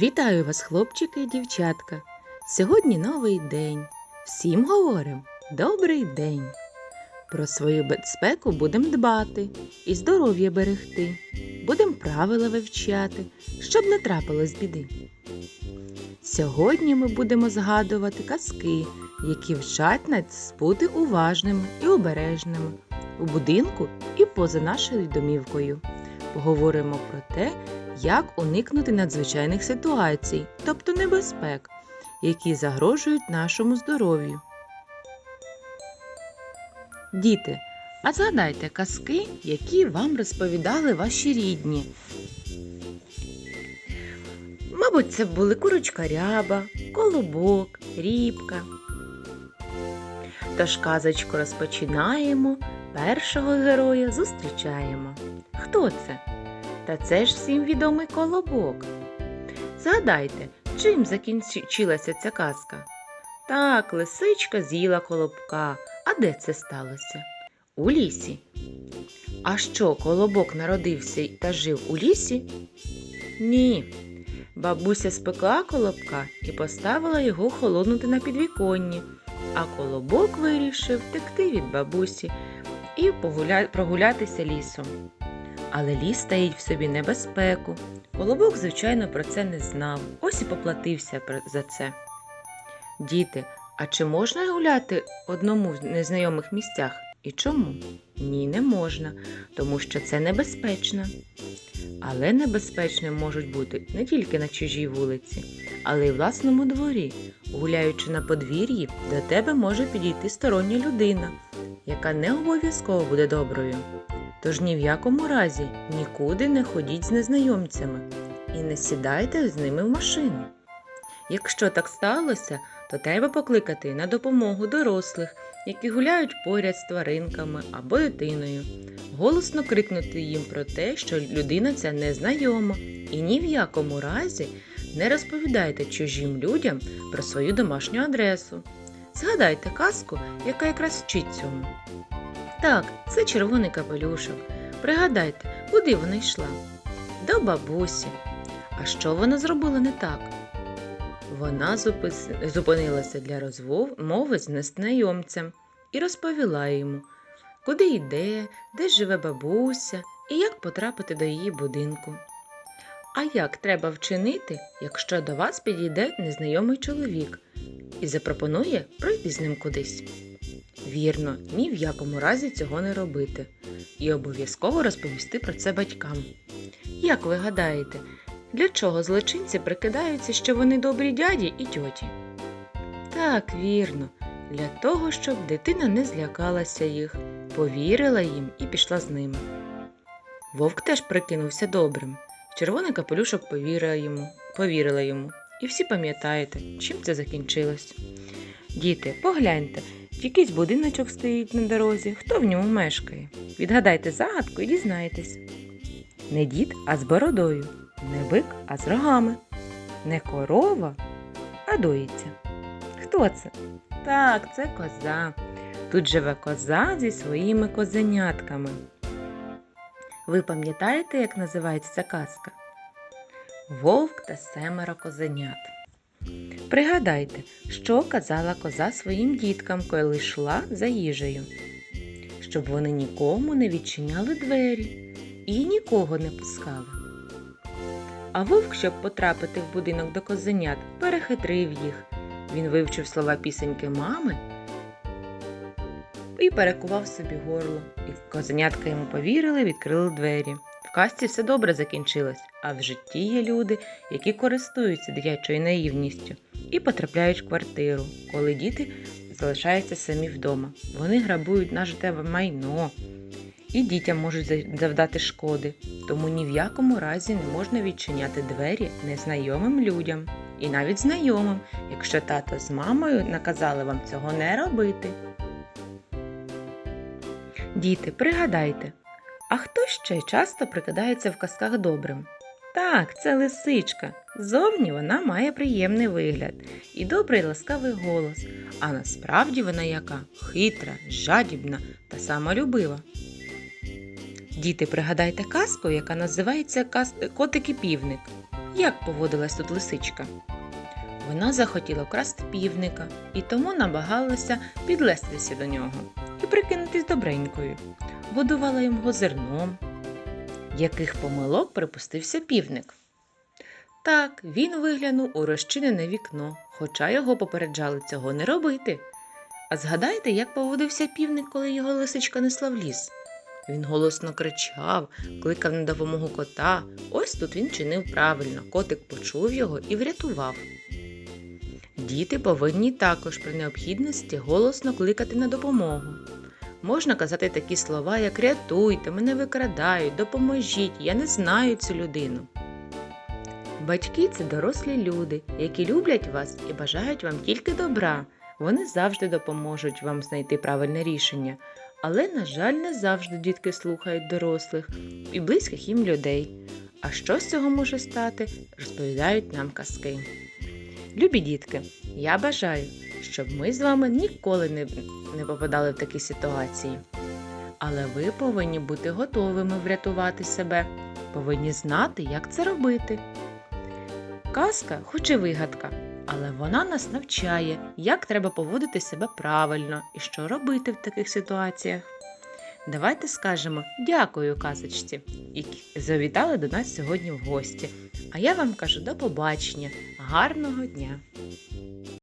Вітаю вас, хлопчики і дівчатка. Сьогодні новий день. Всім говоримо добрий день. Про свою безпеку будемо дбати і здоров'я берегти. Будемо правила вивчати, щоб не трапилось біди. Сьогодні ми будемо згадувати казки, які вчать нас бути уважними і обережними у будинку і поза нашою домівкою. Поговоримо про те, як уникнути надзвичайних ситуацій, тобто небезпек, які загрожують нашому здоров'ю. Діти, а згадайте казки, які вам розповідали ваші рідні. Мабуть, це були курочка ряба, колобок, рібка. Тож казочку розпочинаємо, першого героя зустрічаємо. Хто це? Та це ж всім відомий колобок. Згадайте, чим закінчилася ця казка? Так, лисичка з'їла колобка. А де це сталося? У лісі. А що, колобок народився та жив у лісі? Ні. Бабуся спекла колобка і поставила його холонути на підвіконні, а колобок вирішив втекти від бабусі і прогулятися лісом. Але ліс таїть в собі небезпеку. Колобок, звичайно, про це не знав, ось і поплатився за це. Діти, а чи можна гуляти одному в незнайомих місцях? І чому? Ні, не можна, тому що це небезпечно. Але небезпечним можуть бути не тільки на чужій вулиці, але й власному дворі. Гуляючи на подвір'ї, до тебе може підійти стороння людина, яка не обов'язково буде доброю. Тож ні в якому разі нікуди не ходіть з незнайомцями і не сідайте з ними в машину. Якщо так сталося, то треба покликати на допомогу дорослих, які гуляють поряд з тваринками або дитиною, голосно крикнути їм про те, що людина ця незнайома, і ні в якому разі не розповідайте чужим людям про свою домашню адресу. Згадайте казку, яка якраз вчить цьому. Так, це червоний капелюшок. Пригадайте, куди вона йшла? До бабусі. А що вона зробила не так? Вона зупинилася для розмови з незнайомцем і розповіла йому, куди йде, де живе бабуся і як потрапити до її будинку. А як треба вчинити, якщо до вас підійде незнайомий чоловік і запропонує пройти з ним кудись? Вірно, ні в якому разі цього не робити і обов'язково розповісти про це батькам. Як ви гадаєте, для чого злочинці прикидаються, що вони добрі дяді і тьоті? Так, вірно, для того, щоб дитина не злякалася їх, повірила їм і пішла з ними. Вовк теж прикинувся добрим. Червоний капелюшок повірила йому, повірила йому. І всі пам'ятаєте, чим це закінчилось. Діти, погляньте, якийсь будиночок стоїть на дорозі, хто в ньому мешкає. Відгадайте загадку і дізнайтесь. Не дід, а з бородою, не бик, а з рогами, не корова, а доїться. Хто це? Так, це коза. Тут живе коза зі своїми козенятками. Ви пам'ятаєте, як називається ця казка? Вовк та семеро козенят. Пригадайте, що казала коза своїм діткам, коли йшла за їжею, щоб вони нікому не відчиняли двері і нікого не пускали. А вовк, щоб потрапити в будинок до козенят, перехитрив їх. Він вивчив слова пісеньки мами і перекував собі горло. І козенятка йому повірили, відкрили двері. В казці все добре закінчилось, а в житті є люди, які користуються дитячою наївністю і потрапляють в квартиру, коли діти залишаються самі вдома. Вони грабують нажите майно і дітям можуть завдати шкоди, тому ні в якому разі не можна відчиняти двері незнайомим людям і навіть знайомим, якщо тато з мамою наказали вам цього не робити. Діти, пригадайте, а хто ще часто прикидається в казках добрим? Так, це лисичка. Зовні вона має приємний вигляд і добрий ласкавий голос, а насправді вона яка хитра, жадібна та самолюбива. Діти, пригадайте казку, яка називається. Котик і півник. Як поводилась тут лисичка? Вона захотіла вкрасти півника і тому намагалася підлестися до нього і прикинутись добренькою. Годувала його зерном. Яких помилок припустився півник? Так, він виглянув у розчинене вікно, хоча його попереджали цього не робити. А згадайте, як поводився півник, коли його лисичка несла в ліс. Він голосно кричав, кликав на допомогу кота. Ось тут він чинив правильно. Котик почув його і врятував. Діти повинні також при необхідності голосно кликати на допомогу. Можна казати такі слова, як рятуйте, мене викрадають, допоможіть, я не знаю цю людину. Батьки це дорослі люди, які люблять вас і бажають вам тільки добра. Вони завжди допоможуть вам знайти правильне рішення. Але, на жаль, не завжди дітки слухають дорослих і близьких їм людей. А що з цього може стати, розповідають нам казки. Любі дітки, я бажаю, щоб ми з вами ніколи не, не попадали в такі ситуації. Але ви повинні бути готовими врятувати себе, повинні знати, як це робити. Казка, хоч і вигадка, але вона нас навчає, як треба поводити себе правильно і що робити в таких ситуаціях. Давайте скажемо дякую казочці, які завітали до нас сьогодні в гості. А я вам кажу до побачення, гарного дня!